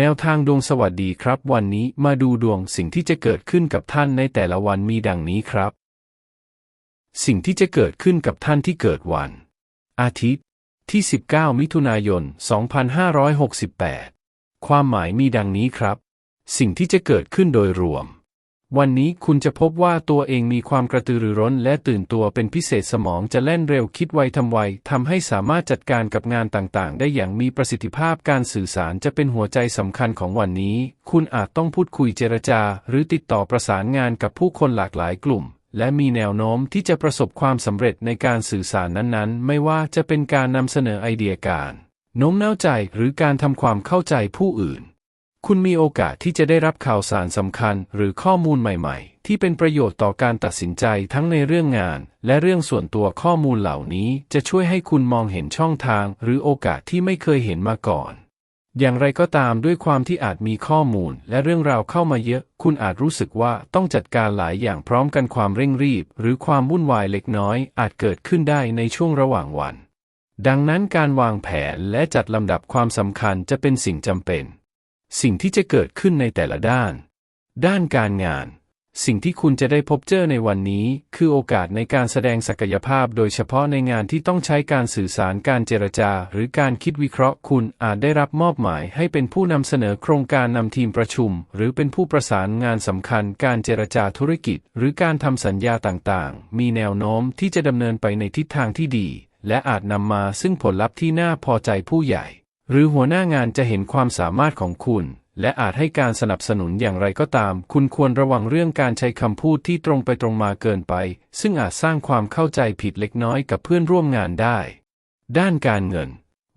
แนวทางดวงสวัสดีครับ วันนี้มาดูดวงสิ่งที่จะเกิดขึ้นกับท่านในแต่ละวันมีดังนี้ครับ สิ่งที่จะเกิดขึ้นกับท่านที่เกิดวัน อาทิตย์ ที่ 19 มิถุนายน 2568 ความหมายมีดังนี้ครับ สิ่งที่จะเกิดขึ้นโดยรวม วันนี้คุณจะพบว่าตัวเองมีความกระตือรือร้นและตื่นตัวเป็นพิเศษสมองจะเล่นเร็วคิดไวทำไวทำให้สามารถจัดการกับงานต่างๆ ได้อย่างมีประสิทธิภาพการสื่อสารจะเป็นหัวใจสำคัญของวันนี้ คุณอาจต้องพูดคุยเจรจา หรือติดต่อประสานงานกับผู้คนหลากหลายกลุ่ม และมีแนวโน้มที่จะประสบความสำเร็จในการสื่อสารนั้นๆ ไม่ว่าจะเป็นการนำเสนอไอเดียการโน้มน้าวใจหรือการทำความเข้าใจผู้อื่น คุณมีโอกาสที่จะได้รับข่าวสารสำคัญหรือข้อมูลใหม่ๆ ที่เป็นประโยชน์ต่อการตัดสินใจทั้งในเรื่องงาน และเรื่องส่วนตัวข้อมูลเหล่านี้จะช่วยให้คุณมองเห็นช่องทาง หรือโอกาสที่ไม่เคยเห็นมาก่อน อย่างไรก็ตามด้วยความที่อาจมีข้อมูล และเรื่องราวเข้ามาเยอะ คุณอาจรู้สึกว่าต้องจัดการหลายอย่างพร้อมกันความเร่งรีบ หรือความวุ่นวายเล็กน้อย อาจเกิดขึ้นได้ในช่วงระหว่างวัน ดังนั้นการวางแผนและจัดลำดับความสำคัญจะเป็นสิ่งจำเป็น สิ่งที่จะเกิดขึ้นในแต่ละด้าน ด้านการงาน สิ่งที่คุณจะได้พบเจอในวันนี้ คือโอกาสในการแสดงศักยภาพ โดยเฉพาะในงานที่ต้องใช้การสื่อสารการเจรจา หรือการคิดวิเคราะห์ คุณอาจได้รับมอบหมายให้เป็นผู้นำเสนอโครงการนำทีมประชุม หรือเป็นผู้ประสานงานสำคัญ การเจรจาธุรกิจ หรือการทำสัญญาต่างๆ มีแนวโน้มที่จะดำเนินไปในทิศทางที่ดี และอาจนำมาซึ่งผลลัพธ์ที่น่าพอใจผู้ใหญ่ หรือหัวหน้างานจะเห็นความสามารถของคุณ และอาจให้การสนับสนุนอย่างไรก็ตาม คุณควรระวังเรื่องการใช้คำพูดที่ตรงไปตรงมาเกินไป ซึ่งอาจสร้างความเข้าใจผิดเล็กน้อยกับเพื่อนร่วมงานได้ ด้านการเงิน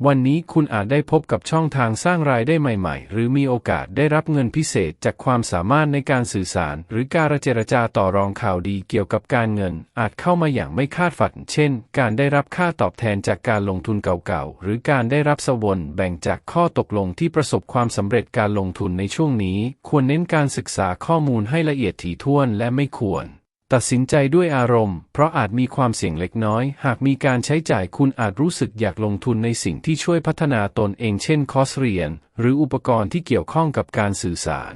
วันนี้คุณอาจได้พบกับช่องทางสร้างรายได้ใหม่ ๆ หรือมีโอกาสได้รับเงินพิเศษจากความสามารถในการสื่อสาร หรือการเจรจาต่อรองข่าวดีเกี่ยวกับการเงิน อาจเข้ามาอย่างไม่คาดฝัน เช่น การได้รับค่าตอบแทนจากการลงทุนเก่าๆ หรือการได้รับสวนแบ่งจากข้อตกลงที่ประสบความสำเร็จการลงทุนในช่วงนี้ ควรเน้นการศึกษาข้อมูลให้ละเอียดถี่ถ้วนและไม่ควร ตัดสินใจด้วยอารมณ์ เพราะอาจมีความเสี่ยงเล็กน้อย หากมีการใช้จ่ายคุณอาจรู้สึกอยากลงทุนในสิ่งที่ช่วยพัฒนาตนเองเช่นคอร์สเรียน หรืออุปกรณ์ที่เกี่ยวข้องกับการสื่อสาร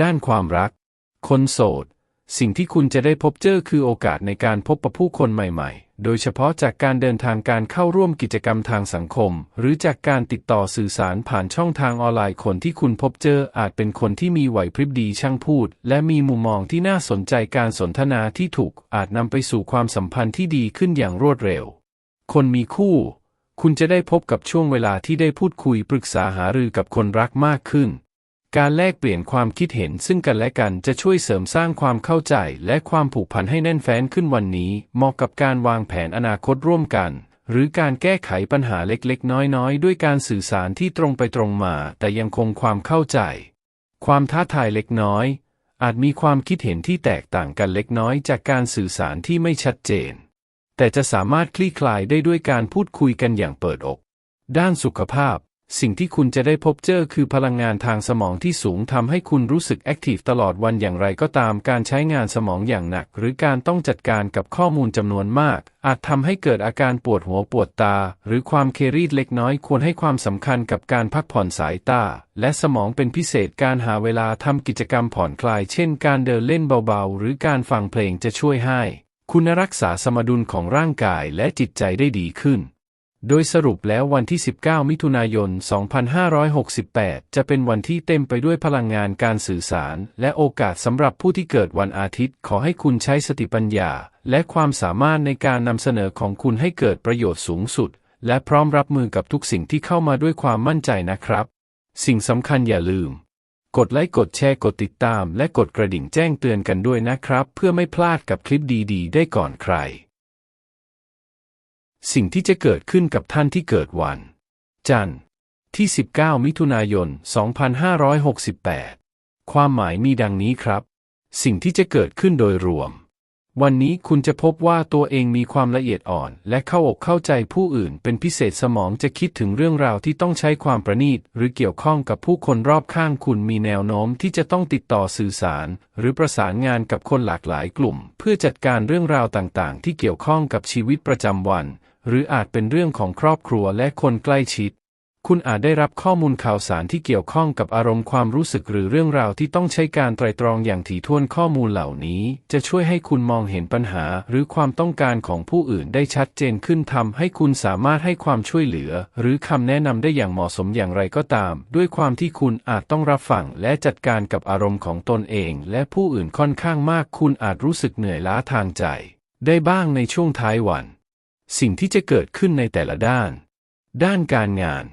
ด้านความรัก คนโสด สิ่งที่คุณจะได้พบเจอคือโอกาสในการพบปะผู้คนใหม่ๆ โดยเฉพาะจากการเดินทางการเข้าร่วมกิจกรรมทางสังคม หรือจากการติดต่อสื่อสารผ่านช่องทางออนไลน์คนที่คุณพบเจออาจเป็นคนที่มีไหวพริบดีช่างพูด และมีมุมมองที่น่าสนใจการสนทนาที่ถูกอาจนำไปสู่ความสัมพันธ์ที่ดีขึ้นอย่างรวดเร็ว คนมีคู่ คุณจะได้พบกับช่วงเวลาที่ได้พูดคุยปรึกษาหารือกับคนรักมากขึ้น การแลกเปลี่ยนความคิดเห็นซึ่งกันและกันจะช่วยเสริมสร้างความเข้าใจและความผูกพันให้แน่นแฟ้นขึ้นวันนี้ เหมาะกับการวางแผนอนาคตร่วมกัน หรือการแก้ไขปัญหาเล็กๆ น้อยๆ ด้วยการสื่อสารที่ตรงไปตรงมา แต่ยังคงความเข้าใจ ความท้าทายเล็กน้อย อาจมีความคิดเห็นที่แตกต่างกันเล็กน้อยจากการสื่อสารที่ไม่ชัดเจน แต่จะสามารถคลี่คลายได้ด้วยการพูดคุยกันอย่างเปิดอก ด้านสุขภาพ สิ่งที่คุณจะได้พบเจอคือพลังงานทางสมองที่สูงทำให้คุณรู้สึกแอคทีฟตลอดวันอย่างไรก็ตามการใช้งานสมองอย่างหนัก หรือการต้องจัดการกับข้อมูลจำนวนมาก อาจทำให้เกิดอาการปวดหัวปวดตา หรือความเครียดเล็กน้อยควรให้ความสำคัญกับการพักผ่อนสายตา และสมองเป็นพิเศษการหาเวลาทำกิจกรรมผ่อนคลาย เช่น การเดินเล่นเบาๆ หรือการฟังเพลงจะช่วยให้ คุณรักษาสมดุลของร่างกายและจิตใจได้ดีขึ้น โดยสรุปแล้ววันที่ 19 มิถุนายน 2568 จะเป็นวันที่เต็มไปด้วยพลังงานการสื่อสาร และโอกาสสำหรับผู้ที่เกิดวันอาทิตย์ ขอให้คุณใช้สติปัญญา และความสามารถในการนำเสนอของคุณให้เกิดประโยชน์สูงสุด และพร้อมรับมือกับทุกสิ่งที่เข้ามาด้วยความมั่นใจนะครับ สิ่งสำคัญอย่าลืม กดไลค์กดแชร์กดติดตาม และกดกระดิ่งแจ้งเตือนกันด้วยนะครับ เพื่อไม่พลาดกับคลิปดี ๆ ได้ก่อนใคร สิ่งที่จะเกิดขึ้นกับท่านที่เกิดวัน จันทร์ที่ 19 มิถุนายน 2568 ความหมายมีดังนี้ครับ สิ่งที่จะเกิดขึ้นโดยรวม วันนี้คุณจะพบว่าตัวเองมีความละเอียดอ่อน และเข้าอกเข้าใจผู้อื่น เป็นพิเศษสมองจะคิดถึงเรื่องราวที่ต้องใช้ความประณีต หรือเกี่ยวข้องกับผู้คนรอบข้างคุณมีแนวโน้มที่จะต้องติดต่อสื่อสาร หรือประสานงานกับคนหลากหลายกลุ่ม เพื่อจัดการเรื่องราวต่างๆ ที่เกี่ยวข้องกับชีวิตประจำวัน หรืออาจเป็นเรื่องของครอบครัวและคนใกล้ชิด คุณอาจได้รับข้อมูลข่าวสารที่เกี่ยวข้องกับอารมณ์ความรู้สึกหรือเรื่องราวที่ต้องใช้การไตรตรองอย่างถี่ถ้วนข้อมูลเหล่านี้ จะช่วยให้คุณมองเห็นปัญหาหรือความต้องการของผู้อื่นได้ชัดเจนขึ้นทำให้คุณสามารถให้ความช่วยเหลือ หรือคำแนะนำได้อย่างเหมาะสมอย่างไรก็ตาม ด้วยความที่คุณอาจต้องรับฟังและจัดการกับอารมณ์ของตนเอง และผู้อื่นค่อนข้างมาก คุณอาจรู้สึกเหนื่อยล้าทางใจ ได้บ้างในช่วงท้ายวัน สิ่งที่จะเกิดขึ้นในแต่ละด้าน ด้านการงาน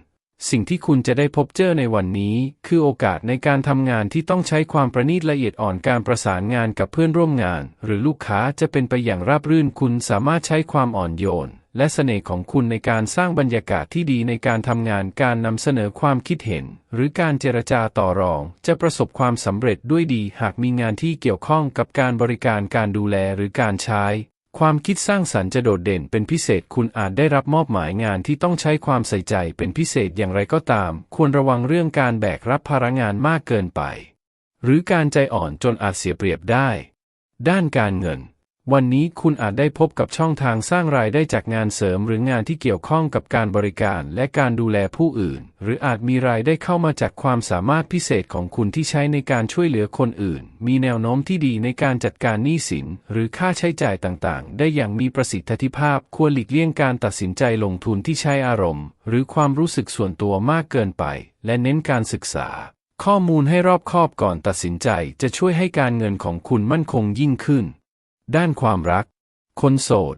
สิ่งที่คุณจะได้พบเจอในวันนี้ คือโอกาสในการทำงานที่ต้องใช้ความประณีตละเอียดอ่อนการประสานงานกับเพื่อนร่วมงาน หรือลูกค้าจะเป็นไปอย่างราบรื่นคุณสามารถใช้ความอ่อนโยน และเสน่ห์ของคุณในการสร้างบรรยากาศที่ดีในการทำงานการนำเสนอความคิดเห็น หรือการเจรจาต่อรอง จะประสบความสำเร็จด้วยดี หากมีงานที่เกี่ยวข้องกับการบริการการดูแลหรือการใช้ ความคิดสร้างสรรค์จะโดดเด่นเป็นพิเศษคุณอาจได้รับมอบหมายงานที่ต้องใช้ความใส่ใจเป็นพิเศษอย่างไรก็ตาม ควรระวังเรื่องการแบกรับภาระงานมากเกินไป หรือการใจอ่อนจนอาจเสียเปรียบได้ ด้านการเงิน วันนี้คุณอาจได้พบกับช่องทางสร้างรายได้จากงานเสริมหรืองานที่เกี่ยวข้องกับการบริการและการดูแลผู้อื่น หรืออาจมีรายได้เข้ามาจากความสามารถพิเศษของคุณที่ใช้ในการช่วยเหลือคนอื่น มีแนวโน้มที่ดีในการจัดการหนี้สิน หรือค่าใช้จ่ายต่างๆ ได้อย่างมีประสิทธิภาพ ควรหลีกเลี่ยงการตัดสินใจลงทุนที่ใช้อารมณ์ หรือความรู้สึกส่วนตัวมากเกินไป และเน้นการศึกษา ข้อมูลให้รอบคอบก่อนตัดสินใจจะช่วยให้การเงินของคุณมั่นคงยิ่งขึ้น ด้านความรัก คนโสด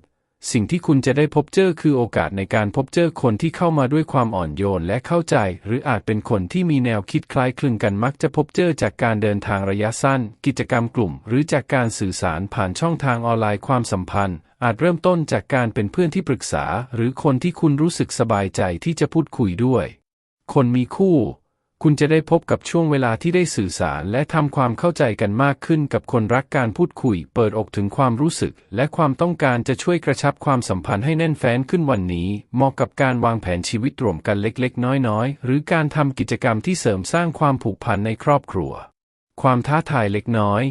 สิ่งที่คุณจะได้พบเจอคือโอกาสในการพบเจอคนที่เข้ามาด้วยความอ่อนโยนและเข้าใจ หรืออาจเป็นคนที่มีแนวคิดคล้ายคลึงกันมักจะพบเจอจากการเดินทางระยะสั้น กิจกรรมกลุ่ม หรือจากการสื่อสารผ่านช่องทางออนไลน์ความสัมพันธ์ อาจเริ่มต้นจากการเป็นเพื่อนที่ปรึกษา หรือคนที่คุณรู้สึกสบายใจที่จะพูดคุยด้วย คนมีคู่ คุณจะได้พบกับช่วงเวลาที่ได้สื่อสารและทำความเข้าใจกันมากขึ้นกับคนรักการพูดคุย เปิดอกถึงความรู้สึก และความต้องการจะช่วยกระชับความสัมพันธ์ให้แน่นแฟ้นขึ้นวันนี้ เหมาะกับการวางแผนชีวิตรวมกันเล็กๆ น้อยๆ หรือการทำกิจกรรมที่เสริมสร้างความผูกพันในครอบครัว ความท้าทายเล็กน้อย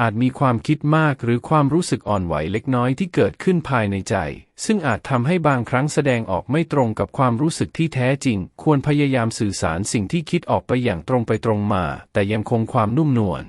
อาจมีความคิดมากหรือความรู้สึกอ่อนไหวเล็กน้อยที่เกิดขึ้นภายในใจ ซึ่งอาจทำให้บางครั้งแสดงออกไม่ตรงกับความรู้สึกที่แท้จริง ควรพยายามสื่อสารสิ่งที่คิดออกไปอย่างตรงไปตรงมา แต่ยังคงความนุ่มนวล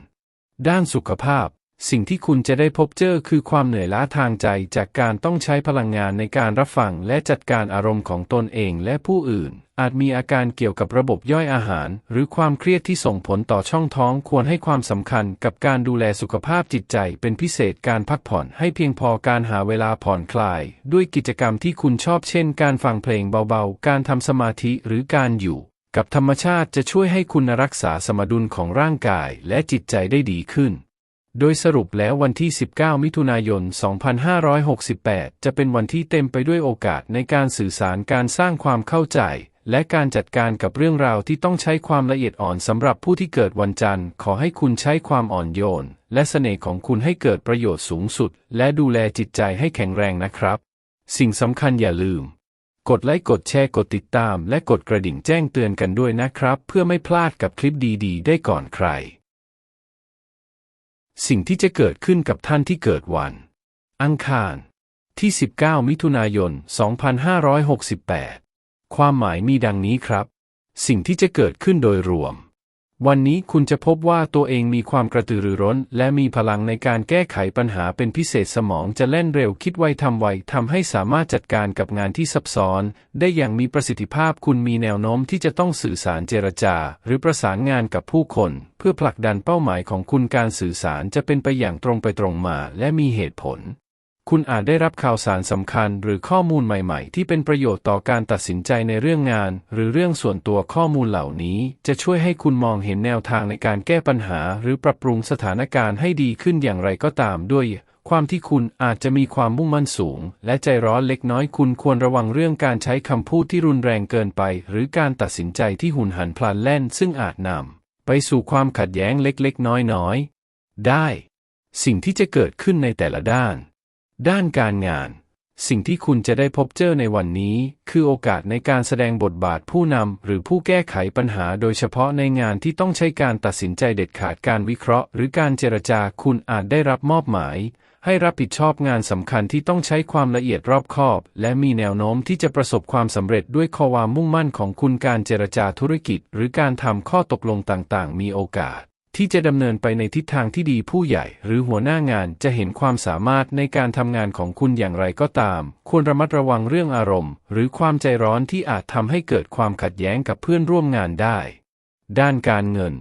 ด้านสุขภาพ สิ่งที่คุณจะได้พบเจอคือความเหนื่อยล้าทางใจจากการต้องใช้พลังงานในการรับฟังและจัดการอารมณ์ของตนเองและผู้อื่น อาจมีอาการเกี่ยวกับระบบย่อยอาหาร หรือความเครียดที่ส่งผลต่อช่องท้องควรให้ความสำคัญกับการดูแลสุขภาพจิตใจเป็นพิเศษการพักผ่อนให้เพียงพอการหาเวลาผ่อนคลาย ด้วยกิจกรรมที่คุณชอบเช่น การฟังเพลงเบาๆ การทำสมาธิหรือการอยู่กับธรรมชาติจะช่วยให้คุณรักษาสมดุลของร่างกายและจิตใจได้ดีขึ้น โดยสรุปแล้ววันที่ 19 มิถุนายน 2568 จะเป็นวันที่เต็มไปด้วยโอกาสในการสื่อสารการสร้างความเข้าใจ และการจัดการกับเรื่องราวที่ต้องใช้ความละเอียดอ่อนสำหรับผู้ที่เกิดวันจันทร์ ขอให้คุณใช้ความอ่อนโยน และเสน่ห์ของคุณให้เกิดประโยชน์สูงสุด และดูแลจิตใจให้แข็งแรงนะครับ สิ่งสำคัญอย่าลืม กดไลค์กดแชร์กดติดตาม และกดกระดิ่งแจ้งเตือนกันด้วยนะครับ เพื่อไม่พลาดกับคลิปดี ๆ ได้ก่อนใคร สิ่งที่จะเกิดขึ้นกับท่านที่เกิดวัน อังคาร ที่ 19 มิถุนายน 2568 ความหมายมีดังนี้ครับ สิ่งที่จะเกิดขึ้นโดยรวม วันนี้คุณจะพบว่าตัวเองมีความกระตือรือร้น และมีพลังในการแก้ไขปัญหาเป็นพิเศษสมองจะเล่นเร็วคิดไวทำไวทำให้สามารถจัดการกับงานที่ซับซ้อน ได้อย่างมีประสิทธิภาพคุณมีแนวโน้มที่จะต้องสื่อสารเจรจา หรือประสานงานกับผู้คน เพื่อผลักดันเป้าหมายของคุณการสื่อสารจะเป็นไปอย่างตรงไปตรงมา และมีเหตุผล คุณอาจได้รับข่าวสารสำคัญหรือข้อมูลใหม่ๆ ที่เป็นประโยชน์ต่อการตัดสินใจในเรื่องงาน หรือเรื่องส่วนตัวข้อมูลเหล่านี้ จะช่วยให้คุณมองเห็นแนวทางในการแก้ปัญหา หรือปรับปรุงสถานการณ์ให้ดีขึ้นอย่างไรก็ตามด้วย ความที่คุณอาจจะมีความมุ่งมั่นสูง และใจร้อนเล็กน้อยคุณควรระวังเรื่องการใช้คำพูดที่รุนแรงเกินไป หรือการตัดสินใจที่หุนหันพลันแล่น ซึ่งอาจนำไปสู่ความขัดแย้งเล็กๆ น้อยๆ ได้ สิ่งที่จะเกิดขึ้นในแต่ละด้าน ด้านการงาน สิ่งที่คุณจะได้พบเจอในวันนี้ คือโอกาสในการแสดงบทบาทผู้นำหรือผู้แก้ไขปัญหาโดยเฉพาะในงานที่ต้องใช้การตัดสินใจเด็ดขาดการวิเคราะห์ หรือการเจรจาคุณอาจได้รับมอบหมาย ให้รับผิดชอบงานสำคัญที่ต้องใช้ความละเอียดรอบคอบ และมีแนวโน้มที่จะประสบความสำเร็จด้วยความมุ่งมั่นของคุณการเจรจาธุรกิจ หรือการทำข้อตกลงต่างๆ มีโอกาส ที่จะดำเนินไปในทิศทางที่ดีผู้ใหญ่ หรือหัวหน้างานจะเห็นความสามารถในการทำงานของคุณอย่างไรก็ตาม ควรระมัดระวังเรื่องอารมณ์ หรือความใจร้อนที่อาจทำให้เกิดความขัดแย้งกับเพื่อนร่วมงานได้ ด้านการเงิน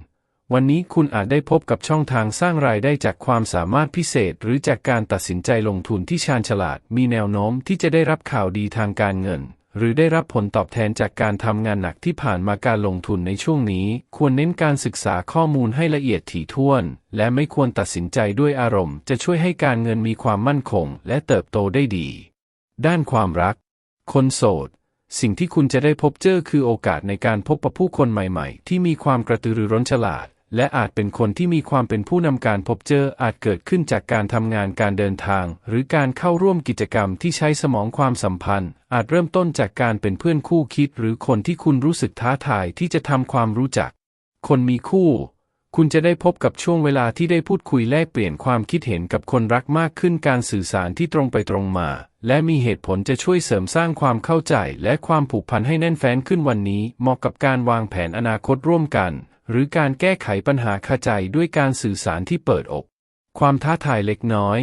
วันนี้คุณอาจได้พบกับช่องทางสร้างรายได้จากความสามารถพิเศษ หรือจากการตัดสินใจลงทุนที่ชาญฉลาด มีแนวโน้มที่จะได้รับข่าวดีทางการเงิน หรือได้รับผลตอบแทนจากการทำงานหนักที่ผ่านมาการลงทุนในช่วงนี้ ควรเน้นการศึกษาข้อมูลให้ละเอียดถี่ถ้วน และไม่ควรตัดสินใจด้วยอารมณ์ จะช่วยให้การเงินมีความมั่นคง และเติบโตได้ดี ด้านความรัก คนโสด สิ่งที่คุณจะได้พบเจอคือโอกาสในการพบปะผู้คนใหม่ๆ ที่มีความกระตือรือร้นฉลาด และอาจเป็นคนที่มีความเป็นผู้นำการพบเจออาจเกิดขึ้นจากการทำงานการเดินทาง หรือการเข้าร่วมกิจกรรมที่ใช้สมองความสัมพันธ์ อาจเริ่มต้นจากการเป็นเพื่อนคู่คิด หรือคนที่คุณรู้สึกท้าทายที่จะทำความรู้จัก คนมีคู่ คุณจะได้พบกับช่วงเวลาที่ได้พูดคุยแลกเปลี่ยนความคิดเห็นกับคนรักมากขึ้นการสื่อสารที่ตรงไปตรงมา และมีเหตุผลจะช่วยเสริมสร้างความเข้าใจ และความผูกพันให้แน่นแฟ้นขึ้นวันนี้ เหมาะกับการวางแผนอนาคตร่วมกัน หรือการแก้ไขปัญหาคาใจด้วยการสื่อสารที่เปิดอก ความท้าทายเล็กน้อย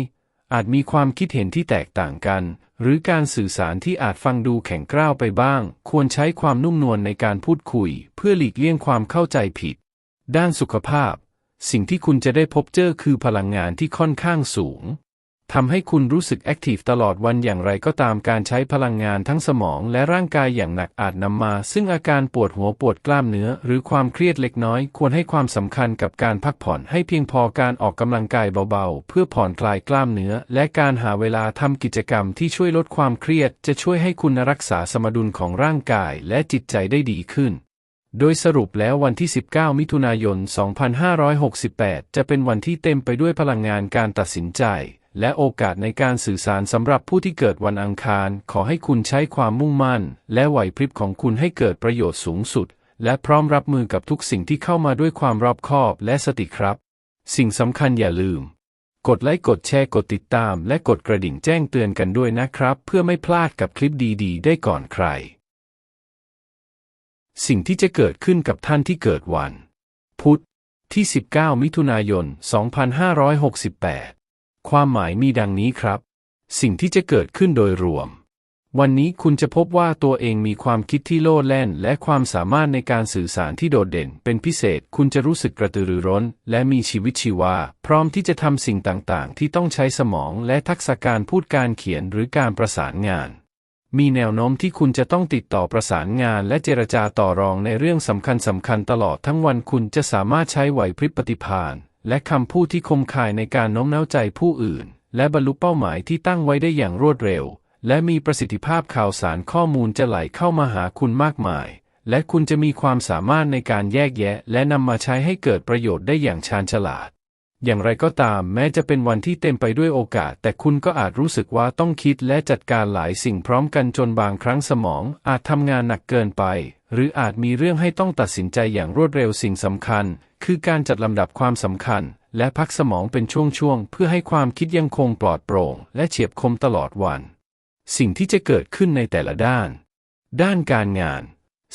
อาจมีความคิดเห็นที่แตกต่างกัน หรือการสื่อสารที่อาจฟังดูแข็งกร้าวไปบ้าง ควรใช้ความนุ่มนวลในการพูดคุย เพื่อหลีกเลี่ยงความเข้าใจผิด ด้านสุขภาพ สิ่งที่คุณจะได้พบเจอคือพลังงานที่ค่อนข้างสูง ทำให้คุณรู้สึกแอคทีฟตลอดวันอย่างไรก็ตามการใช้พลังงานทั้งสมองและร่างกายอย่างหนักอาจนำมา ซึ่งอาการปวดหัวปวดกล้ามเนื้อ หรือความเครียดเล็กน้อย ควรให้ความสำคัญกับการพักผ่อนให้เพียงพอการออกกำลังกายเบาๆ เพื่อผ่อนคลายกล้ามเนื้อ และการหาเวลาทำกิจกรรมที่ช่วยลดความเครียด จะช่วยให้คุณรักษาสมดุลของร่างกายและจิตใจได้ดีขึ้นโดยสรุปแล้ววันที่ 19 มิถุนายน 2568 จะเป็นวันที่เต็มไปด้วยพลังงานการตัดสินใจ และโอกาสในการสื่อสารสำหรับผู้ที่เกิดวันอังคาร ขอให้คุณใช้ความมุ่งมั่น และไหวพริบของคุณให้เกิดประโยชน์สูงสุด และพร้อมรับมือกับทุกสิ่งที่เข้ามาด้วยความรอบคอบและสติครับ สิ่งสำคัญอย่าลืม กดไลค์กดแชร์กดติดตาม และกดกระดิ่งแจ้งเตือนกันด้วยนะครับ เพื่อไม่พลาดกับคลิปดีๆ ได้ก่อนใคร สิ่งที่จะเกิดขึ้นกับท่านที่เกิดวัน พุธที่ 19 มิถุนายน 2568 ความหมายมีดังนี้ครับ สิ่งที่จะเกิดขึ้นโดยรวม วันนี้คุณจะพบว่าตัวเองมีความคิดที่โลดแล่น และความสามารถในการสื่อสารที่โดดเด่น เป็นพิเศษ คุณจะรู้สึกกระตือรือร้น และมีชีวิตชีวา พร้อมที่จะทำสิ่งต่างๆ ที่ต้องใช้สมองและทักษะการพูดการเขียนหรือการประสานงานมีแนวโน้มที่คุณจะต้องติดต่อประสานงานและเจรจาต่อรองในเรื่องสำคัญสำคัญตลอดทั้งวันคุณจะสามารถใช้ไหวพริบปฏิภาณ และคำพูดที่คมคายในการโน้มน้าวใจผู้อื่น และบรรลุเป้าหมายที่ตั้งไว้ได้อย่างรวดเร็ว และมีประสิทธิภาพข่าวสารข้อมูลจะไหลเข้ามาหาคุณมากมาย และคุณจะมีความสามารถในการแยกแยะ และนำมาใช้ให้เกิดประโยชน์ได้อย่างชาญฉลาด อย่างไรก็ตามแม้จะเป็นวันที่เต็มไปด้วยโอกาส แต่คุณก็อาจรู้สึกว่าต้องคิดและจัดการหลายสิ่งพร้อมกันจนบางครั้งสมอง อาจทำงานหนักเกินไป หรืออาจมีเรื่องให้ต้องตัดสินใจอย่างรวดเร็วสิ่งสำคัญ คือการจัดลำดับความสำคัญ และพักสมองเป็นช่วงๆ เพื่อให้ความคิดยังคงปลอดโปร่ง และเฉียบคมตลอดวัน สิ่งที่จะเกิดขึ้นในแต่ละด้าน ด้านการงาน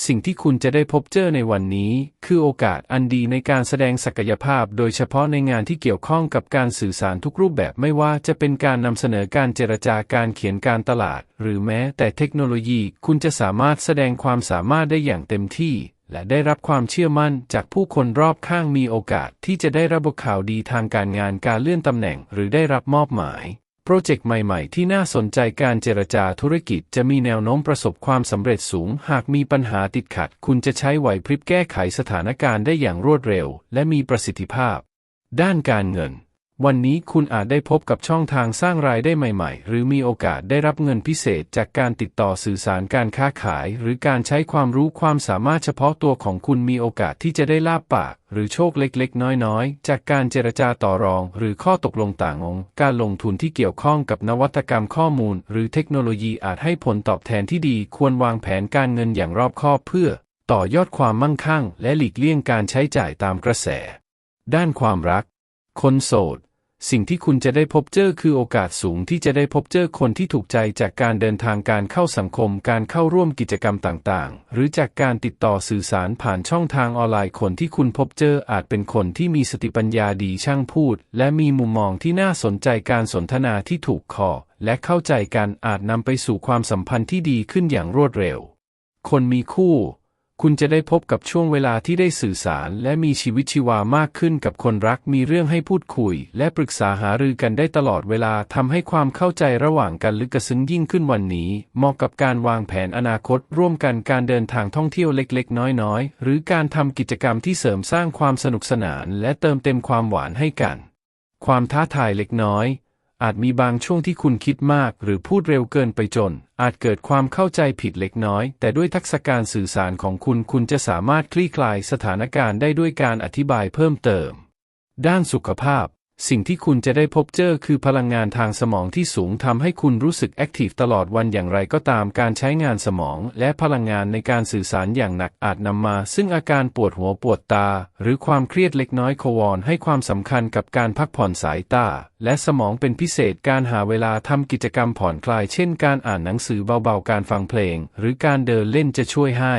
สิ่งที่คุณจะได้พบเจอในวันนี้ คือโอกาสอันดีในการแสดงศักยภาพ โดยเฉพาะในงานที่เกี่ยวข้องกับการสื่อสารทุกรูปแบบไม่ว่าจะเป็นการนำเสนอการเจรจาการเขียนการตลาด หรือแม้แต่เทคโนโลยี คุณจะสามารถแสดงความสามารถได้อย่างเต็มที่ และได้รับความเชื่อมั่นจากผู้คนรอบข้างมีโอกาสที่จะได้รับข่าวดีทางการงานการเลื่อนตำแหน่ง หรือได้รับมอบหมาย โปรเจกต์ใหม่ๆ ที่น่าสนใจการเจรจาธุรกิจจะมีแนวโน้มประสบความสำเร็จสูง หากมีปัญหาติดขัด คุณจะใช้ไหวพริบแก้ไขสถานการณ์ได้อย่างรวดเร็ว และมีประสิทธิภาพ ด้านการเงิน วันนี้คุณอาจได้พบกับช่องทางสร้างรายได้ใหม่ๆ หรือมีโอกาสได้รับเงินพิเศษจากการติดต่อสื่อสารการค้าขาย หรือการใช้ความรู้ความสามารถเฉพาะตัวของคุณมีโอกาสที่จะได้ลาบปาก หรือโชคเล็กๆ น้อยๆ จากการเจรจาต่อรอง หรือข้อตกลงต่างองค์การลงทุนที่เกี่ยวข้องกับนวัตกรรมข้อมูล หรือเทคโนโลยีอาจให้ผลตอบแทนที่ดีควรวางแผนการเงินอย่างรอบคอบเพื่อ ต่อยอดความมั่งคั่ง และหลีกเลี่ยงการใช้จ่ายตามกระแส ด้านความรัก คนโสด สิ่งที่คุณจะได้พบเจอคือโอกาสสูงที่จะได้พบเจอคนที่ถูกใจจากการเดินทางการเข้าสังคมการเข้าร่วมกิจกรรมต่างๆ หรือจากการติดต่อสื่อสารผ่านช่องทางออนไลน์คนที่คุณพบเจออาจเป็นคนที่มีสติปัญญาดีช่างพูด และมีมุมมองที่น่าสนใจการสนทนาที่ถูกคอและเข้าใจกันอาจนำไปสู่ความสัมพันธ์ที่ดีขึ้นอย่างรวดเร็ว คนมีคู่ คุณจะได้พบกับช่วงเวลาที่ได้สื่อสาร และมีชีวิตชีวามากขึ้นกับคนรักมีเรื่องให้พูดคุย และปรึกษาหารือกันได้ตลอดเวลาทำให้ความเข้าใจระหว่างกันลึกซึ้งยิ่งขึ้นวันนี้ เหมาะกับการวางแผนอนาคต ร่วมกันการเดินทางท่องเที่ยวเล็กๆ น้อยๆ หรือการทำกิจกรรมที่เสริมสร้างความสนุกสนาน และเติมเต็มความหวานให้กัน ความท้าทายเล็กน้อย อาจมีบางช่วงที่คุณคิดมากหรือพูดเร็วเกินไปจน อาจเกิดความเข้าใจผิดเล็กน้อย แต่ด้วยทักษะการสื่อสารของคุณคุณจะสามารถคลี่คลายสถานการณ์ได้ด้วยการอธิบายเพิ่มเติม ด้านสุขภาพ สิ่งที่คุณจะได้พบเจอคือพลังงานทางสมองที่สูงทำให้คุณรู้สึกแอคทีฟตลอดวันอย่างไรก็ตามการใช้งานสมองและพลังงานในการสื่อสารอย่างหนักอาจนำมา ซึ่งอาการปวดหัวปวดตา หรือความเครียดเล็กน้อยควอนให้ความสำคัญกับการพักผ่อนสายตา และสมองเป็นพิเศษการหาเวลาทำกิจกรรมผ่อนคลายเช่นการอ่านหนังสือเบาๆการฟังเพลง หรือการเดินเล่นจะช่วยให้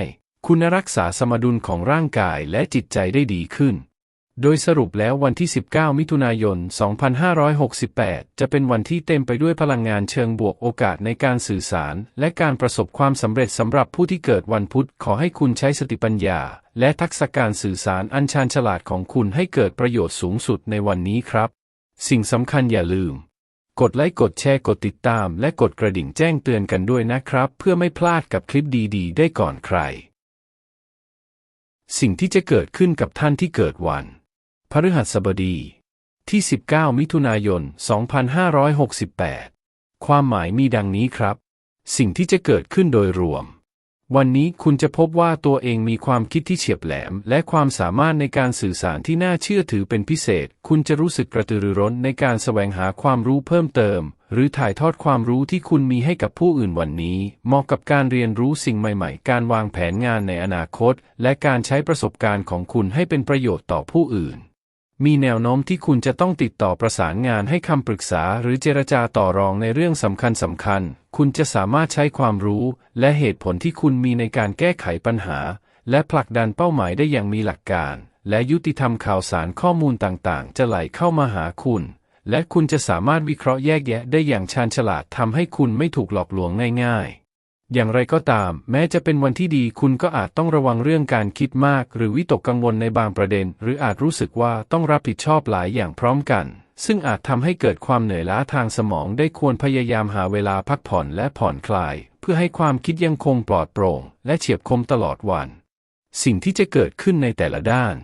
คุณรักษาสมดุลของร่างกายและจิตใจได้ดีขึ้น โดยสรุปแล้ววันที่ 19 มิถุนายน 2568 จะเป็นวันที่เต็มไปด้วยพลังงานเชิงบวกโอกาสในการสื่อสาร และการประสบความสำเร็จสำหรับผู้ที่เกิดวันพุธ ขอให้คุณใช้สติปัญญา และทักษะการสื่อสารอันชาญฉลาดของคุณให้เกิดประโยชน์สูงสุดในวันนี้ครับ สิ่งสำคัญอย่าลืม กดไลค์กดแชร์กดติดตาม และกดกระดิ่งแจ้งเตือนกันด้วยนะครับ เพื่อไม่พลาดกับคลิปดี ๆ ได้ก่อนใคร สิ่งที่จะเกิดขึ้นกับท่านที่เกิดวัน พฤหัสบดี ที่ 19 มิถุนายน 2568 ความหมายมีดังนี้ครับ สิ่งที่จะเกิดขึ้นโดยรวม วันนี้คุณจะพบว่าตัวเองมีความคิดที่เฉียบแหลม และความสามารถในการสื่อสารที่น่าเชื่อถือเป็นพิเศษ คุณจะรู้สึกกระตือรือร้นในการแสวงหาความรู้เพิ่มเติม หรือถ่ายทอดความรู้ที่คุณมีให้กับผู้อื่นวันนี้ เหมาะกับการเรียนรู้สิ่งใหม่ ๆ การวางแผนงานในอนาคต และการใช้ประสบการณ์ของคุณให้เป็นประโยชน์ต่อผู้อื่น มีแนวโน้มที่คุณจะต้องติดต่อประสานงานให้คำปรึกษาหรือเจรจาต่อรองในเรื่องสำคัญสำคัญ คุณจะสามารถใช้ความรู้ และเหตุผลที่คุณมีในการแก้ไขปัญหา และผลักดันเป้าหมายได้อย่างมีหลักการ และยุติธรรมข่าวสารข้อมูลต่างๆ จะไหลเข้ามาหาคุณ และคุณจะสามารถวิเคราะห์แยกแยะได้อย่างชาญฉลาดทำให้คุณไม่ถูกหลอกลวงง่าย ๆ อย่างไรก็ตาม แม้จะเป็นวันที่ดีคุณก็อาจต้องระวังเรื่องการคิดมาก หรือวิตกกังวลในบางประเด็น หรืออาจรู้สึกว่าต้องรับผิดชอบหลายอย่างพร้อมกัน ซึ่งอาจทำให้เกิดความเหนื่อยล้าทางสมองได้ควรพยายามหาเวลาพักผ่อนและผ่อนคลาย เพื่อให้ความคิดยังคงปลอดโปร่ง และเฉียบคมตลอดวัน สิ่งที่จะเกิดขึ้นในแต่ละด้าน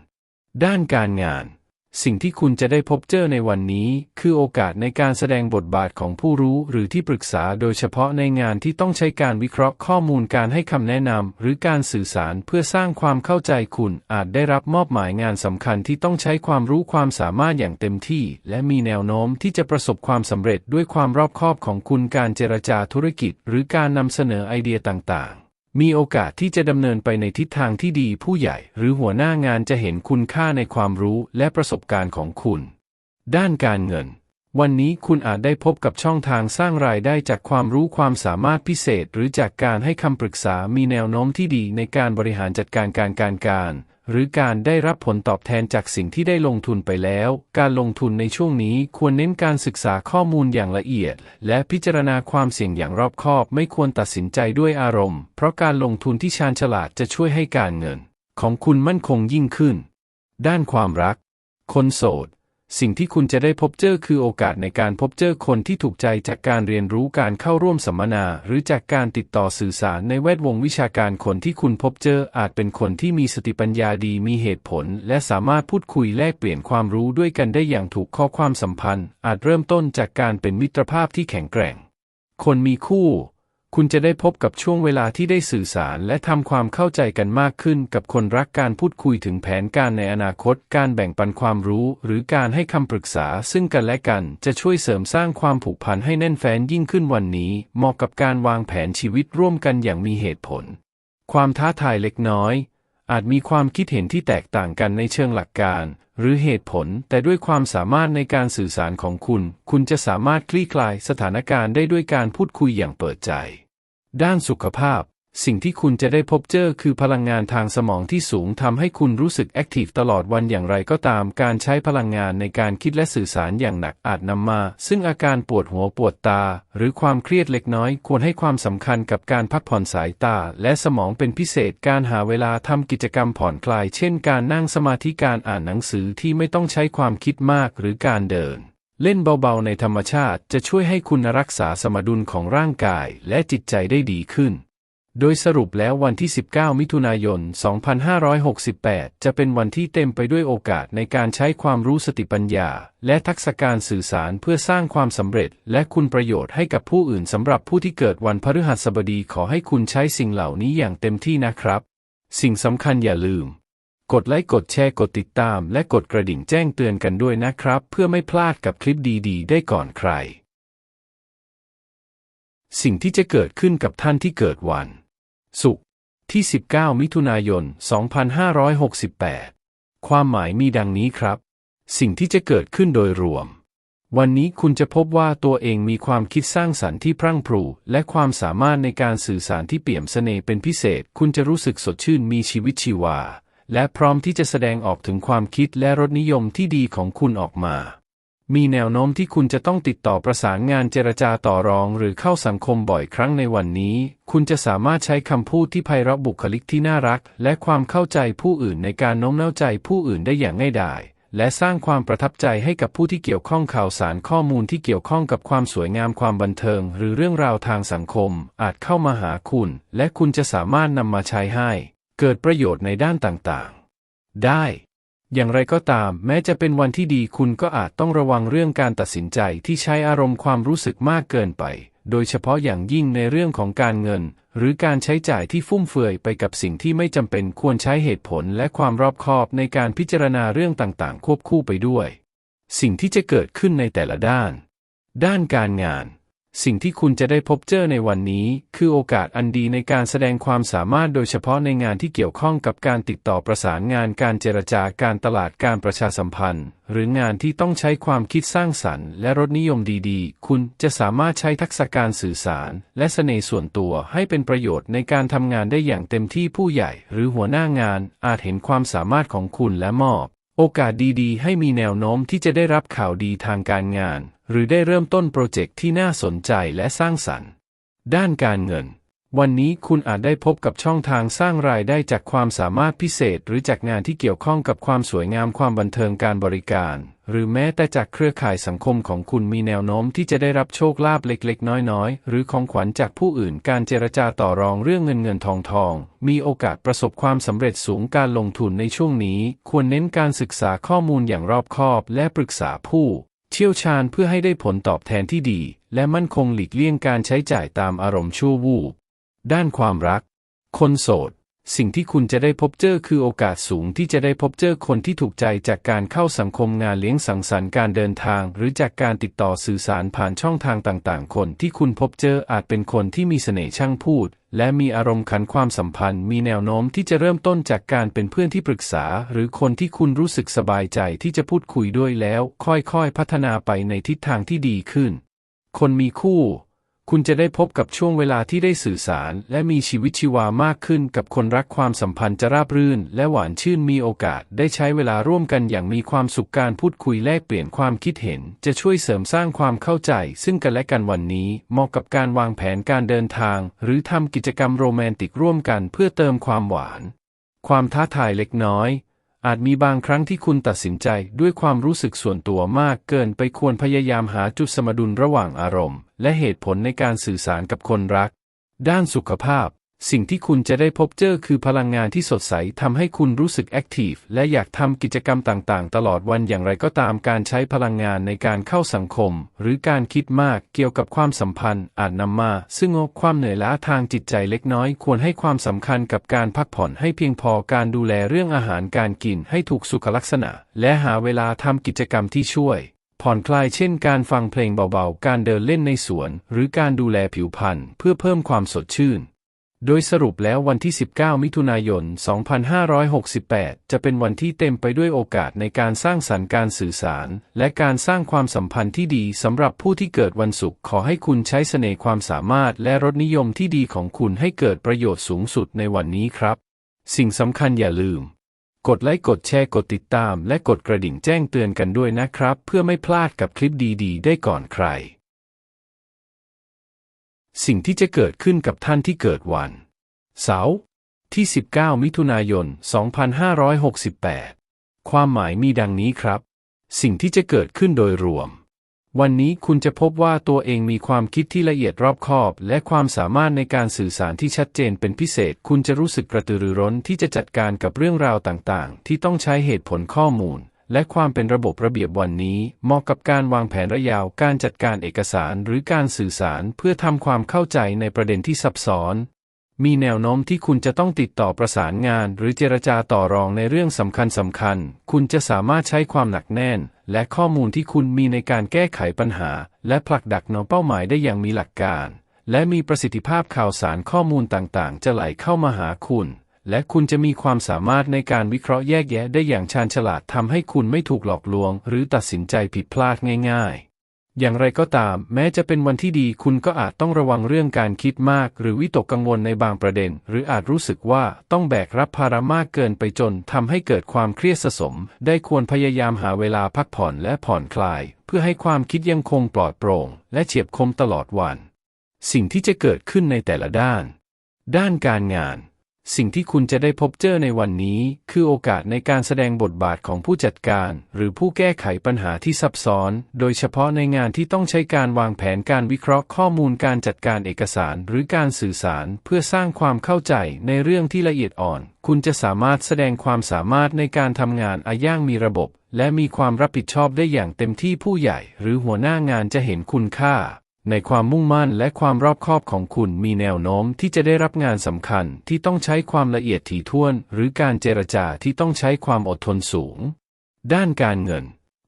ด้านการงาน สิ่งที่คุณจะได้พบเจอในวันนี้ คือโอกาสในการแสดงบทบาทของผู้รู้หรือที่ปรึกษาโดยเฉพาะในงานที่ต้องใช้การวิเคราะห์ข้อมูลการให้คำแนะนำหรือการสื่อสารเพื่อสร้างความเข้าใจคุณอาจได้รับมอบหมายงานสำคัญที่ต้องใช้ความรู้ความสามารถอย่างเต็มที่ และมีแนวโน้มที่จะประสบความสำเร็จด้วยความรอบคอบของคุณการเจรจาธุรกิจ หรือการนำเสนอไอเดียต่างๆ มีโอกาสที่จะดำเนินไปในทิศทางที่ดีผู้ใหญ่ หรือหัวหน้างานจะเห็นคุณค่าในความรู้และประสบการณ์ของคุณ ด้านการเงิน วันนี้คุณอาจได้พบกับช่องทางสร้างรายได้จากความรู้ความสามารถพิเศษ หรือจากการให้คำปรึกษามีแนวโน้มที่ดีในการบริหารจัดการการการการ หรือการได้รับผลตอบแทนจากสิ่งที่ได้ลงทุนไปแล้ว การลงทุนในช่วงนี้ควรเน้นการศึกษาข้อมูลอย่างละเอียด และพิจารณาความเสี่ยงอย่างรอบคอบ ไม่ควรตัดสินใจด้วยอารมณ์ เพราะการลงทุนที่ชาญฉลาดจะช่วยให้การเงิน ของคุณมั่นคงยิ่งขึ้น ด้านความรัก คนโสด สิ่งที่คุณจะได้พบเจอคือโอกาสในการพบเจอคนที่ถูกใจจากการเรียนรู้การเข้าร่วมสัมมนา หรือจากการติดต่อสื่อสารในแวดวงวิชาการคนที่คุณพบเจออาจเป็นคนที่มีสติปัญญาดีมีเหตุผล และสามารถพูดคุยแลกเปลี่ยนความรู้ด้วยกันได้อย่างถูกข้อความสัมพันธ์ อาจเริ่มต้นจากการเป็นมิตรภาพที่แข็งแกร่ง คนมีคู่ คุณจะได้พบกับช่วงเวลาที่ได้สื่อสารและทำความเข้าใจกันมากขึ้นกับคนรักการพูดคุยถึงแผนการในอนาคต การแบ่งปันความรู้ หรือการให้คำปรึกษาซึ่งกันและกันจะช่วยเสริมสร้างความผูกพันให้แน่นแฟ้นยิ่งขึ้นวันนี้ เหมาะกับการวางแผนชีวิตร่วมกันอย่างมีเหตุผล ความท้าทายเล็กน้อย อาจมีความคิดเห็นที่แตกต่างกันในเชิงหลักการ หรือเหตุผล แต่ด้วยความสามารถในการสื่อสารของคุณ คุณจะสามารถคลี่คลายสถานการณ์ได้ด้วยการพูดคุยอย่างเปิดใจ ด้านสุขภาพ สิ่งที่คุณจะได้พบเจอคือพลังงานทางสมองที่สูงทำให้คุณรู้สึกแอคทีฟตลอดวันอย่างไรก็ตาม การใช้พลังงานในการคิดและสื่อสารอย่างหนักอาจนำมา ซึ่งอาการปวดหัวปวดตา หรือความเครียดเล็กน้อย ควรให้ความสำคัญกับการพักผ่อนสายตา และสมองเป็นพิเศษการหาเวลาทำกิจกรรมผ่อนคลาย เช่น การนั่งสมาธิการอ่านหนังสือที่ไม่ต้องใช้ความคิดมากหรือการเดิน เล่นเบาๆในธรรมชาติจะช่วยให้คุณรักษาสมดุลของร่างกายและจิตใจได้ดีขึ้น โดยสรุปแล้ววันที่ 19 มิถุนายน 2568 จะเป็นวันที่เต็มไปด้วยโอกาสในการใช้ความรู้สติปัญญา และทักษะการสื่อสารเพื่อสร้างความสำเร็จ และคุณประโยชน์ให้กับผู้อื่นสำหรับผู้ที่เกิดวันพฤหัสบดีขอให้คุณใช้สิ่งเหล่านี้อย่างเต็มที่นะครับ สิ่งสำคัญอย่าลืม กดไลค์กดแชร์กดติดตาม และกดกระดิ่งแจ้งเตือนกันด้วยนะครับ เพื่อไม่พลาดกับคลิปดีๆ ได้ก่อนใคร สิ่งที่จะเกิดขึ้นกับท่านที่เกิดวัน ศุกร์ที่ 19 มิถุนายน 2568 ความหมายมีดังนี้ครับ สิ่งที่จะเกิดขึ้นโดยรวม วันนี้คุณจะพบว่าตัวเองมีความคิดสร้างสรรค์ที่พรั่งพรู และความสามารถในการสื่อสารที่เปี่ยมเสน่ห์เป็นพิเศษ คุณจะรู้สึกสดชื่นมีชีวิตชีวา และพร้อมที่จะแสดงออกถึงความคิดและรสนิยมที่ดีของคุณออกมา มีแนวโน้มที่คุณจะต้องติดต่อประสานงานเจรจาต่อรองหรือเข้าสังคมบ่อยครั้งในวันนี้ คุณจะสามารถใช้คำพูดที่ไพเราะบุคลิกที่น่ารัก และความเข้าใจผู้อื่นในการโน้มน้าวใจผู้อื่นได้อย่างง่ายดายและสร้างความประทับใจให้กับผู้ที่เกี่ยวข้องข่าวสารข้อมูลที่เกี่ยวข้องกับความสวยงามความบันเทิง หรือเรื่องราวทางสังคม อาจเข้ามาหาคุณ และคุณจะสามารถนำมาใช้ให้ เกิดประโยชน์ในด้านต่างๆ ได้ อย่างไรก็ตาม แม้จะเป็นวันที่ดีคุณก็อาจต้องระวังเรื่องการตัดสินใจที่ใช้อารมณ์ความรู้สึกมากเกินไป โดยเฉพาะอย่างยิ่งในเรื่องของการเงิน หรือการใช้จ่ายที่ฟุ่มเฟือยไปกับสิ่งที่ไม่จำเป็นควรใช้เหตุผลและความรอบคอบในการพิจารณาเรื่องต่างๆ ควบคู่ไปด้วย สิ่งที่จะเกิดขึ้นในแต่ละด้าน ด้านการงาน สิ่งที่คุณจะได้พบเจอในวันนี้ คือโอกาสอันดีในการแสดงความสามารถโดยเฉพาะในงานที่เกี่ยวข้องกับการติดต่อประสานงานการเจรจาการตลาดการประชาสัมพันธ์ หรืองานที่ต้องใช้ความคิดสร้างสรรค์และรสนิยมดีๆ คุณจะสามารถใช้ทักษะการสื่อสาร และเสน่ห์ส่วนตัวให้เป็นประโยชน์ในการทำงานได้อย่างเต็มที่ผู้ใหญ่ หรือหัวหน้างานอาจเห็นความสามารถของคุณและมอบ โอกาสดีๆ ให้มีแนวโน้มที่จะได้รับข่าวดีทางการงาน หรือได้เริ่มต้นโปรเจกต์ที่น่าสนใจและสร้างสรรค์ ด้านการเงิน วันนี้คุณอาจได้พบกับช่องทางสร้างรายได้จากความสามารถพิเศษ หรือจากงานที่เกี่ยวข้องกับความสวยงามความบันเทิงการบริการ หรือแม้แต่จากเครือข่ายสังคมของคุณมีแนวโน้มที่จะได้รับโชคลาภเล็กๆ น้อยๆ หรือของขวัญจากผู้อื่นการเจรจาต่อรองเรื่องเงินเงินทองทอง มีโอกาสประสบความสำเร็จสูงการลงทุนในช่วงนี้ ควรเน้นการศึกษาข้อมูลอย่างรอบคอบ และปรึกษาผู้เชี่ยวชาญเพื่อให้ได้ผลตอบแทนที่ดี และมั่นคงหลีกเลี่ยงการใช้จ่ายตามอารมณ์ชั่ววูบ ด้านความรัก คนโสด สิ่งที่คุณจะได้พบเจอคือโอกาสสูงที่จะได้พบเจอคนที่ถูกใจจากการเข้าสังคมงานเลี้ยงสังสรรค์การเดินทาง หรือจากการติดต่อสื่อสารผ่านช่องทางต่างๆ คนที่คุณพบเจออาจเป็นคนที่มีเสน่ห์ช่างพูด และมีอารมณ์ขันความสัมพันธ์ มีแนวโน้มที่จะเริ่มต้นจากการเป็นเพื่อนที่ปรึกษา หรือคนที่คุณรู้สึกสบายใจที่จะพูดคุยด้วยแล้ว ค่อยๆ พัฒนาไปในทิศทางที่ดีขึ้น คนมีคู่ คุณจะได้พบกับช่วงเวลาที่ได้สื่อสาร และมีชีวิตชีวามากขึ้นกับคนรักความสัมพันธ์จะราบรื่น และหวานชื่นมีโอกาสได้ใช้เวลาร่วมกันอย่างมีความสุขการพูดคุยแลกเปลี่ยนความคิดเห็น จะช่วยเสริมสร้างความเข้าใจ ซึ่งกันและกันวันนี้เหมาะกับการวางแผนการเดินทาง หรือทำกิจกรรมโรแมนติกร่วมกันเพื่อเติมความหวาน ความท้าทายเล็กน้อย อาจมีบางครั้งที่คุณตัดสินใจด้วยความรู้สึกส่วนตัวมากเกินไปควรพยายามหาจุดสมดุลระหว่างอารมณ์ และเหตุผลในการสื่อสารกับคนรัก ด้านสุขภาพ สิ่งที่คุณจะได้พบเจอคือพลังงานที่สดใสทำให้คุณรู้สึกแอคทีฟและอยากทำกิจกรรมต่างๆ ตลอดวันอย่างไรก็ตามการใช้พลังงานในการเข้าสังคม หรือการคิดมากเกี่ยวกับความสัมพันธ์ อาจนำมา ซึ่งความเหนื่อยล้าทางจิตใจเล็กน้อย ควรให้ความสำคัญกับการพักผ่อนให้เพียงพอการดูแลเรื่องอาหารการกินให้ถูกสุขลักษณะ และหาเวลาทำกิจกรรมที่ช่วยผ่อนคลายเช่นการฟังเพลงเบาๆ การเดินเล่นในสวน หรือการดูแลผิวพรรณเพื่อเพิ่มความสดชื่น โดยสรุปแล้ววันที่ 19 มิถุนายน 2568 จะเป็นวันที่เต็มไปด้วยโอกาสในการสร้างสรรค์การสื่อสาร และการสร้างความสัมพันธ์ที่ดีสำหรับผู้ที่เกิดวันศุกร์ขอให้คุณใช้เสน่ห์ความสามารถและรสนิยมที่ดีของคุณให้เกิดประโยชน์สูงสุดในวันนี้ครับ สิ่งสำคัญอย่าลืม กดไลค์กดแชร์กดติดตาม และกดกระดิ่งแจ้งเตือนกันด้วยนะครับ เพื่อไม่พลาดกับคลิปดี ๆ ได้ก่อนใคร สิ่งที่จะเกิดขึ้นกับท่านที่เกิดวัน เสาร์ที่ 19 มิถุนายน 2568 ความหมายมีดังนี้ครับ สิ่งที่จะเกิดขึ้นโดยรวม วันนี้คุณจะพบว่าตัวเองมีความคิดที่ละเอียดรอบคอบ และความสามารถในการสื่อสารที่ชัดเจนเป็นพิเศษ คุณจะรู้สึกกระตือรือร้นที่จะจัดการกับเรื่องราวต่างๆ ที่ต้องใช้เหตุผลข้อมูล และความเป็นระบบระเบียบวันนี้เหมาะกับการวางแผนระยะยาวการจัดการเอกสารหรือการสื่อสารเพื่อทำความเข้าใจในประเด็นที่ซับซ้อน มีแนวโน้มที่คุณจะต้องติดต่อประสานงาน หรือเจรจาต่อรองในเรื่องสำคัญสำคัญ คุณจะสามารถใช้ความหนักแน่น และข้อมูลที่คุณมีในการแก้ไขปัญหา และผลักดักแนวเป้าหมายได้อย่างมีหลักการ และมีประสิทธิภาพข่าวสารข้อมูลต่างๆ จะไหลเข้ามาหาคุณ และคุณจะมีความสามารถในการวิเคราะห์แยกแยะได้อย่างชาญฉลาดทำให้คุณไม่ถูกหลอกลวง หรือตัดสินใจผิดพลาดง่าย ๆอย่างไรก็ตาม แม้จะเป็นวันที่ดีคุณก็อาจต้องระวังเรื่องการคิดมาก หรือวิตกกังวลในบางประเด็น หรืออาจรู้สึกว่าต้องแบกรับภาระมากเกินไปจนทำให้เกิดความเครียดสะสม ได้ควรพยายามหาเวลาพักผ่อนและผ่อนคลาย เพื่อให้ความคิดยังคงปลอดโปร่ง และเฉียบคมตลอดวัน สิ่งที่จะเกิดขึ้นในแต่ละด้าน ด้านการงาน สิ่งที่คุณจะได้พบเจอในวันนี้ คือโอกาสในการแสดงบทบาทของผู้จัดการ หรือผู้แก้ไขปัญหาที่ซับซ้อน โดยเฉพาะในงานที่ต้องใช้การวางแผนการวิเคราะห์ข้อมูลการจัดการเอกสาร หรือการสื่อสาร เพื่อสร้างความเข้าใจในเรื่องที่ละเอียดอ่อน คุณจะสามารถแสดงความสามารถในการทำงานอาย่างมีระบบ และมีความรับผิดชอบได้อย่างเต็มที่ผู้ใหญ่ หรือหัวหน้างานจะเห็นคุณค่า ในความมุ่งมั่นและความรอบคอบของคุณมีแนวโน้มที่จะได้รับงานสำคัญที่ต้องใช้ความละเอียดถี่ถ้วน หรือการเจรจาที่ต้องใช้ความอดทนสูง ด้านการเงิน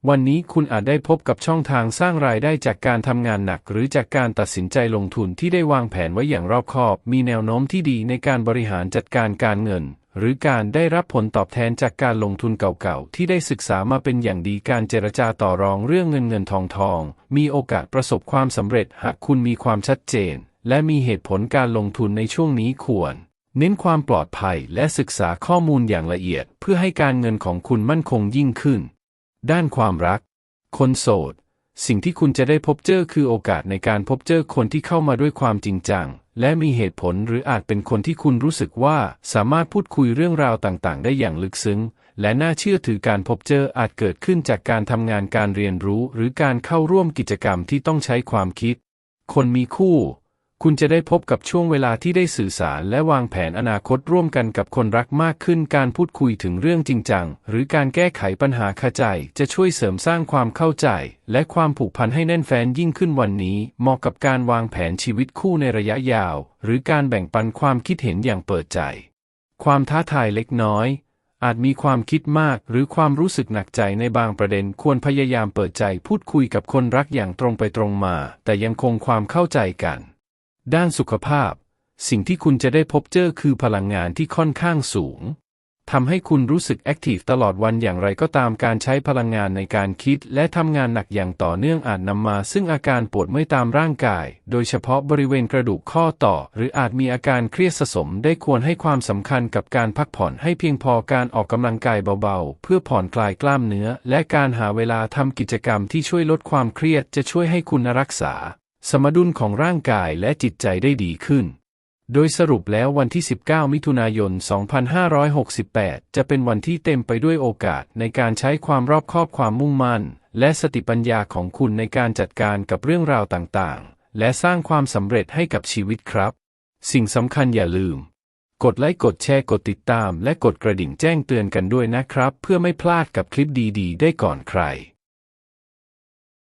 วันนี้คุณอาจได้พบกับช่องทางสร้างรายได้จากการทำงานหนัก หรือจากการตัดสินใจลงทุนที่ได้วางแผนไว้อย่างรอบคอบ มีแนวโน้มที่ดีในการบริหารจัดการการเงิน หรือการได้รับผลตอบแทนจากการลงทุนเก่าๆ ที่ได้ศึกษามาเป็นอย่างดีการเจรจาต่อรองเรื่องเงินเงินทองทอง มีโอกาสประสบความสำเร็จหากคุณมีความชัดเจน และมีเหตุผลการลงทุนในช่วงนี้ควร เน้นความปลอดภัยและศึกษาข้อมูลอย่างละเอียด เพื่อให้การเงินของคุณมั่นคงยิ่งขึ้น ด้านความรัก คนโสด สิ่งที่คุณจะได้พบเจอคือโอกาสในการพบเจอคนที่เข้ามาด้วยความจริงจัง และมีเหตุผลหรืออาจเป็นคนที่คุณรู้สึกว่าสามารถพูดคุยเรื่องราวต่างๆ ได้อย่างลึกซึ้ง และน่าเชื่อถือการพบเจออาจเกิดขึ้นจากการทำงานการเรียนรู้ หรือการเข้าร่วมกิจกรรมที่ต้องใช้ความคิด คนมีคู่ คุณจะได้พบกับช่วงเวลาที่ได้สื่อสารและวางแผนอนาคตร่วมกันกับคนรักมากขึ้น การพูดคุยถึงเรื่องจริงจัง หรือการแก้ไขปัญหาคาใจ จะช่วยเสริมสร้างความเข้าใจ และความผูกพันให้แน่นแฟ้นยิ่งขึ้นวันนี้ เหมาะกับการวางแผนชีวิตคู่ในระยะยาว หรือการแบ่งปันความคิดเห็นอย่างเปิดใจ ความท้าทายเล็กน้อย อาจมีความคิดมาก หรือความรู้สึกหนักใจในบางประเด็น ควรพยายามเปิดใจ พูดคุยกับคนรักอย่างตรงไปตรงมา แต่ยังคงความเข้าใจกัน ด้านสุขภาพ สิ่งที่คุณจะได้พบเจอคือพลังงานที่ค่อนข้างสูงทำให้คุณรู้สึกแอคทีฟตลอดวันอย่างไรก็ตามการใช้พลังงานในการคิด และทำงานหนักอย่างต่อเนื่องอาจนำมาซึ่งอาการปวดเมื่อยตามร่างกาย โดยเฉพาะบริเวณกระดูกข้อต่อ หรืออาจมีอาการเครียดสะสมได้ควรให้ความสำคัญกับการพักผ่อนให้เพียงพอการออกกำลังกายเบาๆ เพื่อผ่อนคลายกล้ามเนื้อ และการหาเวลาทำกิจกรรมที่ช่วยลดความเครียดจะช่วยให้คุณรักษา สมดุลของร่างกายและจิตใจได้ดีขึ้น โดยสรุปแล้ววันที่ 19 มิถุนายน 2568 จะเป็นวันที่เต็มไปด้วยโอกาสในการใช้ความรอบคอบความมุ่งมั่น และสติปัญญาของคุณในการจัดการกับเรื่องราวต่างๆ และสร้างความสำเร็จให้กับชีวิตครับ สิ่งสำคัญอย่าลืม กดไลค์กดแชร์กดติดตาม และกดกระดิ่งแจ้งเตือนกันด้วยนะครับ เพื่อไม่พลาดกับคลิปดี ๆ ได้ก่อนใคร